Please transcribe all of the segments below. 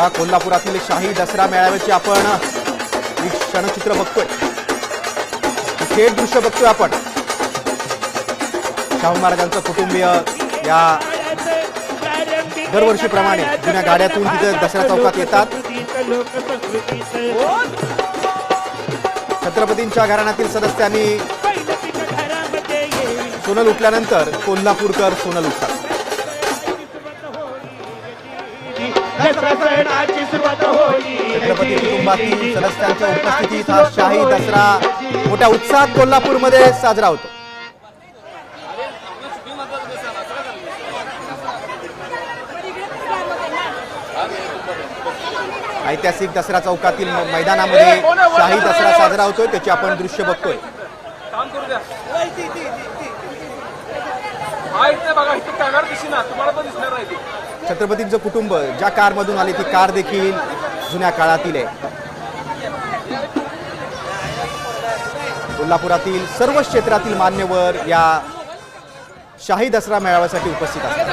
बघा कोल्हापुरातील शाही दसरा मेळाव्याची आपण क्षणचित्र बघतोय. थेट दृश्य बघतोय आपण. शाहू महाराजांचं कुटुंबीय या दरवर्षीप्रमाणे जुन्या गाड्यातून तिथे दसरा चौकात येतात. छत्रपतींच्या घराण्यातील सदस्यांनी सोनं लुटल्यानंतर कोल्हापूरकर सोनं लुटतात छत्रपती कुटुंबातील सदस्यांच्या उपस्थितीत हा शाही दसरा मोठ्या उत्साहात कोल्हापूरमध्ये साजरा होतो. ऐतिहासिक दसरा चौकातील मैदानामध्ये शाही दसरा साजरा होतोय त्याची आपण दृश्य बघतोय. बघा तुम्हाला पण दिसणार. छत्रपतींचं कुटुंब ज्या कारमधून आले ती कार देखील जुन्या काळातील आहे. कोल्हापुरातील सर्व क्षेत्रातील मान्यवर या शाही दसरा मेळाव्यासाठी उपस्थित आहेत.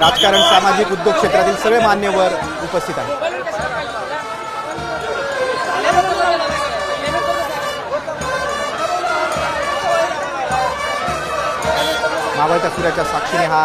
राजकारण सामाजिक उद्योग क्षेत्रातील सगळे मान्यवर उपस्थित आहेत. मावळत्या सूर्याच्या साक्षीने हा